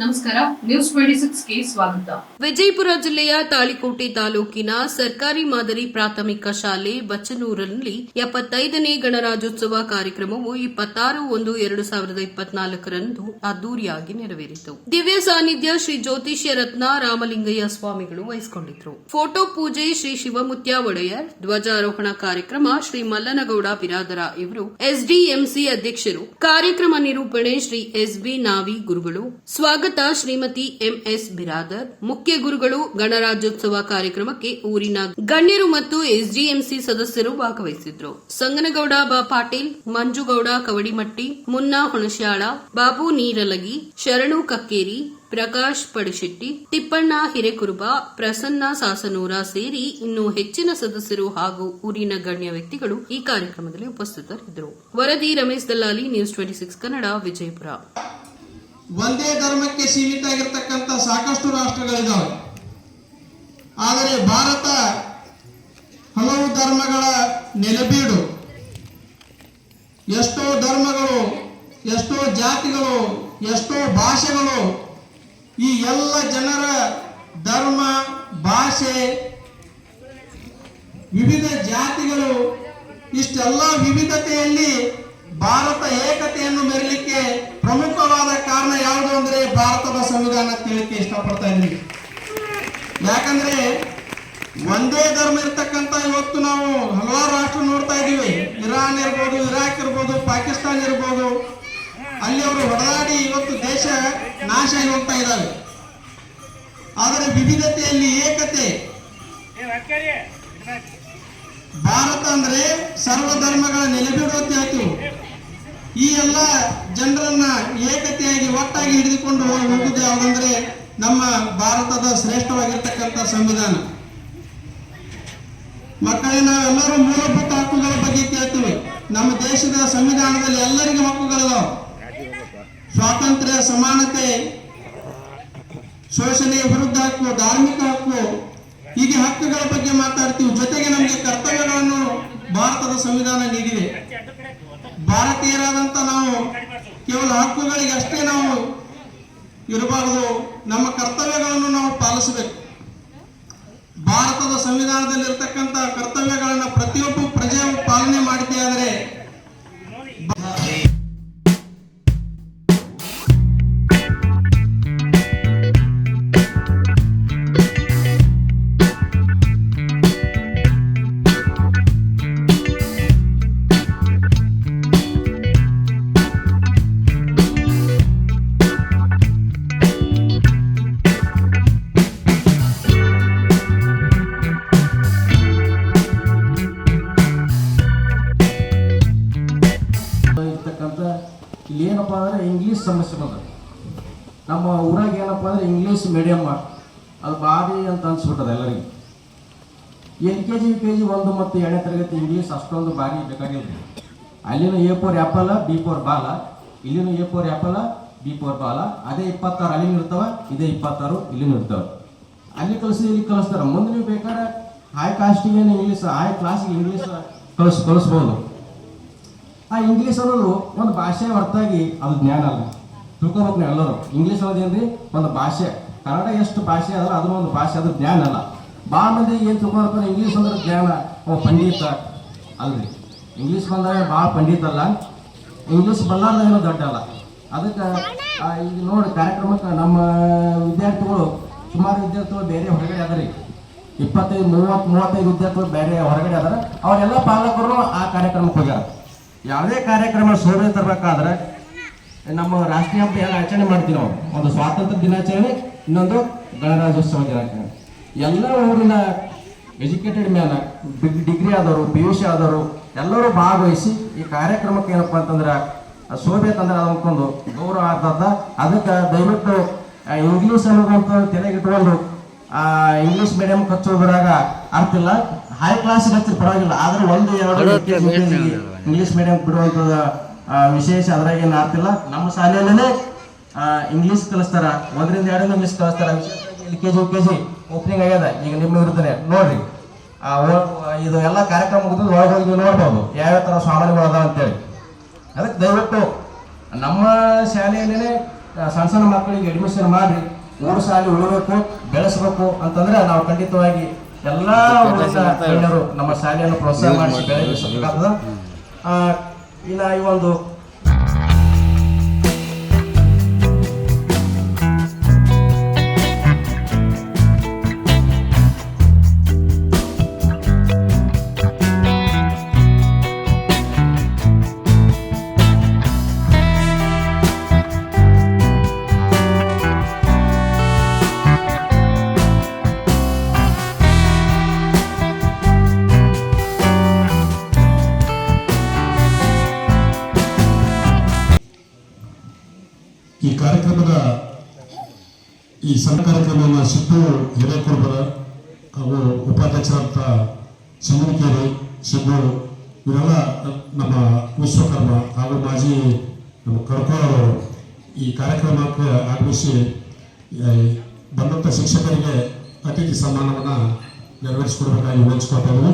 ನಮಸ್ಕಾರ news twenty ಸಿಕ್ಸ್ಗೆ ಸ್ವಾಗತ. ವಿಜಯಪುರ ಜಿಲ್ಲೆಯ ತಾಳಿಕೋಟೆ ತಾಲೂಕಿನ ಸರ್ಕಾರಿ ಮಾದರಿ ಪ್ರಾಥಮಿಕ ಶಾಲೆ ಬಚ್ಚನೂರಿನಲ್ಲಿ ಎಪ್ಪತ್ತೈದನೇ ಗಣರಾಜ್ಯೋತ್ಸವ ಕಾರ್ಯಕ್ರಮವು ಇಪ್ಪತ್ತಾರು ಒಂದು ಎರಡು ಸಾವಿರದ ಇಪ್ಪತ್ನಾಲ್ಕರಂದು ಅದ್ದೂರಿಯಾಗಿ ನೆರವೇರಿತು. ದಿವ್ಯ ಸಾನ್ನಿಧ್ಯ ಶ್ರೀ ಜ್ಯೋತಿಷ್ಯ ರತ್ನ ರಾಮಲಿಂಗಯ್ಯ ಸ್ವಾಮಿಗಳು ವಹಿಸಿಕೊಂಡಿದ್ರು ಫೋಟೋ ಪೂಜೆ ಶ್ರೀ ಶಿವಮುತ್ಯ ಒಡೆಯರ್, ಧ್ವಜಾರೋಹಣ ಕಾರ್ಯಕ್ರಮ ಶ್ರೀ ಮಲ್ಲನಗೌಡ ಬಿರಾದರ ಇವರು, ಎಸ್ಡಿಎಂಸಿ ಅಧ್ಯಕ್ಷರು, ಕಾರ್ಯಕ್ರಮ ನಿರೂಪಣೆ ಶ್ರೀ ಎಸ್ಬಿ ನಾವಿ ಗುರುಗಳು, ಸ್ವಾಗತ ಶ್ರೀಮತಿ ಎಂಎಸ್ ಬಿರಾದರ್. ಮುಖ್ಯ ಗುರುಗಳು ಗಣರಾಜ್ಯೋತ್ಸವ ಕಾರ್ಯಕ್ರಮಕ್ಕೆ ಊರಿನ ಗಣ್ಯರು ಮತ್ತು ಎಸ್ಡಿಎಂಸಿ ಸದಸ್ಯರು ಭಾಗವಹಿಸಿದ್ರು. ಸಂಗನಗೌಡ ಬಾ ಪಾಟೀಲ್, ಮಂಜುಗೌಡ ಕವಡಿಮಟ್ಟಿ, ಮುನ್ನಾ ಹುಣಶ್ಯಾಳ, ಬಾಬು ನೀರಲಗಿ, ಶರಣು ಕಕ್ಕೇರಿ, ಪ್ರಕಾಶ್ ಪಡಿಶೆಟ್ಟಿ, ತಿಪ್ಪಣ್ಣ ಹಿರೇಕುರುಬ, ಪ್ರಸನ್ನ ಸಾಸನೂರ ಸೇರಿ ಇನ್ನು ಹೆಚ್ಚಿನ ಸದಸ್ಯರು ಹಾಗೂ ಊರಿನ ಗಣ್ಯ ವ್ಯಕ್ತಿಗಳು ಈ ಕಾರ್ಯಕ್ರಮದಲ್ಲಿ ಉಪಸ್ಥಿತರಿದ್ದರು. ವರದಿ Ramesh Dallali news twenty six Kannada, Vijayapura. ಒಂದೇ ಧರ್ಮಕ್ಕೆ ಸೀಮಿತ ಆಗಿರ್ತಕ್ಕಂಥ ಸಾಕಷ್ಟು ರಾಷ್ಟ್ರಗಳಿದ್ದಾವೆ ಆದರೆ ಭಾರತ ಹಲವು ಧರ್ಮಗಳ ನೆಲೆಬೀಡು. ಎಷ್ಟೋ ಧರ್ಮಗಳು, ಎಷ್ಟೋ ಜಾತಿಗಳು, ಎಷ್ಟೋ ಭಾಷೆಗಳು ಈ ಎಲ್ಲ ಜನರ ಧರ್ಮ, ಭಾಷೆ, ವಿವಿಧ ಜಾತಿಗಳು ಇಷ್ಟೆಲ್ಲ ವಿವಿಧತೆಯಲ್ಲಿ ಭಾರತ ಏಕತೆಯನ್ನು ಮೆರಲಿಕ್ಕೆ ಪ್ರಮುಖವಾದ ಕಾರಣ ಯಾವುದು ಅಂದ್ರೆ ಭಾರತದ ಸಂವಿಧಾನ ತಿಳಿಕೆ ಇಷ್ಟಪಡ್ತಾ ಇದ್ದೀನಿ. ಯಾಕಂದ್ರೆ ಒಂದೇ ಧರ್ಮ ಇರ್ತಕ್ಕಂತ ಇವತ್ತು ನಾವು ಹಲವಾರು ರಾಷ್ಟ್ರ ನೋಡ್ತಾ ಇದ್ದೀವಿ. ಇರಾನ್ ಇರ್ಬೋದು, ಇರಾಕ್ ಇರ್ಬೋದು, ಪಾಕಿಸ್ತಾನ ಇರ್ಬೋದು. ಅಲ್ಲಿ ಅವರು ಹೊಡೆದಾಡಿ ಇವತ್ತು ದೇಶ ನಾಶ ಆಗಿ ಹೋಗ್ತಾ ಇದ್ದಾವೆ. ಆದರೆ ವಿವಿಧತೆಯಲ್ಲಿ ಏಕತೆ. ಭಾರತ ಅಂದ್ರೆ ಸರ್ವ ಧರ್ಮಗಳ ನೆಲೆಬೀಡು ಅಂತ ಈ ಎಲ್ಲ ಜನರನ್ನ ಏಕತೆಯಾಗಿ ಒಟ್ಟಾಗಿ ಹಿಡಿದುಕೊಂಡು ಹೋಗುವುದು ಯಾವುದಂದ್ರೆ ನಮ್ಮ ಭಾರತದ ಶ್ರೇಷ್ಠವಾಗಿರ್ತಕ್ಕಂಥ ಸಂವಿಧಾನ. ಮಕ್ಕಳೇ, ನಾವೆಲ್ಲರೂ ಮೂಲಭೂತ ಹಕ್ಕುಗಳ ಬಗ್ಗೆ ಕೇಳ್ತೀವಿ. ನಮ್ಮ ದೇಶದ ಸಂವಿಧಾನದಲ್ಲಿ ಎಲ್ಲರಿಗೂ ಹಕ್ಕುಗಳಿದಾವೆ. ಸ್ವಾತಂತ್ರ್ಯ, ಸಮಾನತೆ, ಶೋಷಣೆಯ ವಿರುದ್ಧ ಹಕ್ಕು, ಧಾರ್ಮಿಕ ಹಕ್ಕು, ಹೀಗೆ ಹಕ್ಕುಗಳ ಬಗ್ಗೆ ಮಾತಾಡ್ತೀವಿ. ಜೊತೆಗೆ ನಮಗೆ ಕರ್ತವ್ಯಗಳನ್ನು ಭಾರತದ ಸಂವಿಧಾನ ನೀಡಿದೆ. ಭಾರತೀಯರಾದಂತ ನಾವು ಕೇವಲ ಹಕ್ಕುಗಳಿಗೆ ಅಷ್ಟೇ ನಾವು ಇರಬಾರದು. ನಮ್ಮ ಕರ್ತವ್ಯಗಳನ್ನು ನಾವು ಪಾಲಿಸಬೇಕು. ಭಾರತದ ಸಂವಿಧಾನದಲ್ಲಿ ಇರತಕ್ಕಂತ ಕರ್ತವ್ಯಗಳನ್ನ ಪ್ರತಿಯೊಬ್ಬ ನಮ್ಮ ಊರಾಗ ಏನಪ್ಪ ಅಂದರೆ ಇಂಗ್ಲೀಷ್ ಮೀಡಿಯಮ್ ಅದು ಭಾರಿ ಅಂತ ಅನ್ಸ್ಬಿಟ್ಟದ ಎಲ್ಲರಿಗೆ. L K G, U K G ಒಂದು ಮತ್ತು ಎರಡನೇ ತರಗತಿ ಇಂಗ್ಲೀಷ್ ಅಷ್ಟೊಂದು ಭಾರಿ ಬೇಕಾಗಿಲ್ಲ ಅಲ್ಲಿನ A for apple B for ball ಇಲ್ಲಿನ A for apple B for ball ಅದೇ ಇಪ್ಪತ್ತಾರು ಅಲ್ಲಿನೂ ಇರ್ತಾವ, ಇದೇ ಇಪ್ಪತ್ತಾರು ಇಲ್ಲಿನೂ ಇರ್ತಾವೆ. ಅಲ್ಲಿ ಕಲಿಸಿ ಇಲ್ಲಿ ಕಲಿಸ್ತಾರೆ ಮುಂದೆ ನೀವು ಬೇಕಾದ್ರೆ ಹೈ ಕಾಸ್ಟಿಗೆ ಇಂಗ್ಲೀಷ್ ಹೈ ಕ್ಲಾಸಿಗೆ ಇಂಗ್ಲೀಷ್ ಕಲಿಸ್ ಕಲಿಸ್ಬೋದು ಆ ಇಂಗ್ಲೀಷ್ ಅನ್ನೋದು ಒಂದು ಭಾಷೆ ಹೊರತಾಗಿ ಅದು ಜ್ಞಾನ ಅಲ್ಲ ತಿಳ್ಕೊಬೇಕು ಎಲ್ಲರೂ. ಇಂಗ್ಲೀಷ್ ಅನ್ನೋದೇನ್ರಿ ಒಂದು ಭಾಷೆ. ಕನ್ನಡ ಎಷ್ಟು ಭಾಷೆ ಅದಲ್ಲ ಅದು ಒಂದು ಭಾಷೆ, ಅದು ಜ್ಞಾನ ಅಲ್ಲ. ಭಾಳ ಮಂದಿ ಏನು ತಿಳ್ಕೊಳಪ್ಪ ಇಂಗ್ಲೀಷ್ ಅಂದ್ರೆ ಜ್ಞಾನ, ಓ ಪಂಡಿತ. ಅಲ್ರಿ. ಇಂಗ್ಲೀಷ್ ಬಂದಾಗ ಭಾಳ ಪಂಡಿತ ಅಲ್ಲ. ಇಂಗ್ಲೀಷ್ ಬಲ್ಲಾರ್ದೇನೋ ದೊಡ್ಡ ಅಲ್ಲ. ಅದಕ್ಕೆ ಈಗ ನೋಡಿ ಕಾರ್ಯಕ್ರಮಕ್ಕೆ ನಮ್ಮ ವಿದ್ಯಾರ್ಥಿಗಳು, ಸುಮಾರು ವಿದ್ಯಾರ್ಥಿಗಳು ಬೇರೆ ಹೊರಗಡೆ ಅದರಿ. ಇಪ್ಪತ್ತೈದು, ಮೂವತ್ತು, ಮೂವತ್ತೈದು ವಿದ್ಯಾರ್ಥಿಗಳು ಬೇರೆ ಹೊರಗಡೆ ಅದಾರ. ಅವರೆಲ್ಲ ಪಾಲಕರು ಆ ಕಾರ್ಯಕ್ರಮಕ್ಕೆ ಹೋಗ್ಯಾರ. ಯಾವುದೇ ಕಾರ್ಯಕ್ರಮ ಶೋಭೆ ತರಬೇಕಾದ್ರೆ ನಮ್ಮ ರಾಷ್ಟ್ರೀಯ ಹಬ್ಬ ಏನು ಆಚರಣೆ ಮಾಡ್ತೀವಿ ನಾವು ಒಂದು ಸ್ವಾತಂತ್ರ್ಯ ದಿನಾಚರಣೆ ಇನ್ನೊಂದು ಗಣರಾಜ್ಯೋತ್ಸವ ದಿನಾಚರಣೆ. ಎಲ್ಲ ಊರಿನ ಎಜುಕೇಟೆಡ್ ಮ್ಯಾನ್ ಡಿಗ್ರಿ ಆದವರು ಪಿ ಯು ಸಿ ಆದವರು ಎಲ್ಲರೂ ಭಾಗವಹಿಸಿ ಈ ಕಾರ್ಯಕ್ರಮಕ್ಕೆ ಏನಪ್ಪ ಅಂತಂದ್ರೆ ಶೋಭೆ ತಂದ್ರೆ ಅದಕ್ಕೊಂದು ಗೌರವ ಆಗ್ತದ. ಅದಕ್ಕೆ ದಯವಿಟ್ಟು ಇಂಗ್ಲಿಷ್ ಅನ್ನೋದಂತ ತಲೆಗಿಟ್ಕೊಂಡು ಆ ಇಂಗ್ಲೀಷ್ ಮೀಡಿಯಂ ಹಚ್ಚೋದ್ರಾಗ ಅರ್ಥ ಇಲ್ಲ. ಹೈ ಕ್ಲಾಸ್ ಹಚ್ಚಿದ್ರೆ ಪರವಾಗಿಲ್ಲ. ಆದ್ರೆ ಒಂದು ಎರಡು ಇಂಗ್ಲೀಷ್ ಮೀಡಿಯಂ ಬಿಡುವಂಥದ್ದು ವಿಶೇಷ ಅದ್ರಾಗ ಆಗ್ತಿಲ್ಲ. ನಮ್ಮ ಶಾಲೆಯಲ್ಲೇ ಇಂಗ್ಲೀಷ್ ಕಲಿಸ್ತಾರ. ಒಂದರಿಂದ ಎರಡರಿಂದ miss ಕಲಿಸ್ತಾರ. L K G U K G opening ಆಗ್ಯದ. ಈಗ ನಿಮ್ಮ ಇರ್ತಾರೆ ನೋಡ್ರಿ. ಇದು ಎಲ್ಲ ಕಾರ್ಯಕ್ರಮ ಮುಗಿದು ಒಳಗೆ ಹೋಗಿ ನೀವು ನೋಡ್ಬೋದು. ಯಾವ್ಯಾವ ಥರ ಸಾಮಾನುಗಳು ಅದಾವ ಅಂತೇಳಿ. ಅದಕ್ಕೆ ದಯವಿಟ್ಟು ನಮ್ಮ ಶಾಲೆಯಲ್ಲೇ ಸಣ್ಣ ಸಣ್ಣ ಮಕ್ಕಳಿಗೆ ಅಡ್ಮಿಷನ್ ಮಾಡಿ ಮೂರು ಶಾಲೆ ಉಳಿಬೇಕು, ಬೆಳೆಸಬೇಕು ಅಂತಂದ್ರೆ ನಾವು ಖಂಡಿತವಾಗಿ ಎಲ್ಲ ನಮ್ಮ ಶಾಲೆಯನ್ನು ಪ್ರೋತ್ಸಾಹ ಮಾಡಿ ಬೆಳೆಸಬೇಕಾಗ್ತದ ಆ, ಇನ್ನ ಈ ಒಂದು ಈ ಕಾರ್ಯಕ್ರಮದ ಈ ಸಣ್ಣ ಕಾರ್ಯಕ್ರಮವನ್ನು ಸಿದ್ದು ಹಿರೇಕೊಡ್ಬರ ಹಾಗೂ ಉಪಾಧ್ಯಕ್ಷರಂತ ಚಂದ್ರಕೇರಿ ಸಿದ್ದು ಇವರೆಲ್ಲ ನಮ್ಮ ವಿಶ್ವಕರ್ಮ ಹಾಗೂ ಮಾಜಿ ನಮ್ಮ ಕರ್ಕೋರವರು ಈ ಕಾರ್ಯಕ್ರಮಕ್ಕೆ ಆಗಮಿಸಿ ಬಂದಂಥ ಶಿಕ್ಷಕರಿಗೆ ಅತಿಥಿ ಸನ್ಮಾನವನ್ನು ನೆರವೇರಿಸಿಕೊಡ್ಬೇಕಾಗಿ ವಿನಂತಿಸ್ಕೊತಾ ಇದ್ದೀವಿ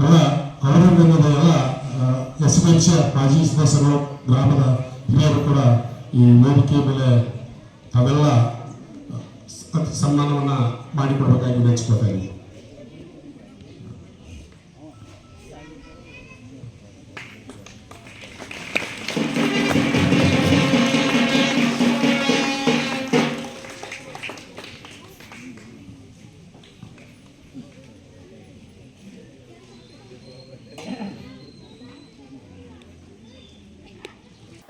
ಎಲ್ಲ ಅವರಿಂದ ಎಲ್ಲ ಎಸ್ ಮಾಜಿ ಸದಸ್ಯರು ಗ್ರಾಮದ ಹಿರಿಯರು ಕೂಡ ಈ ವೇದಿಕೆ ಮೇಲೆ ತಾವೆಲ್ಲ ಸನ್ಮಾನವನ್ನು ಮಾಡಿಕೊಡ್ಬೇಕಾಗಿ ವಿನಂತಿಸ್ಕೊತಾ ಇದ್ದೀವಿ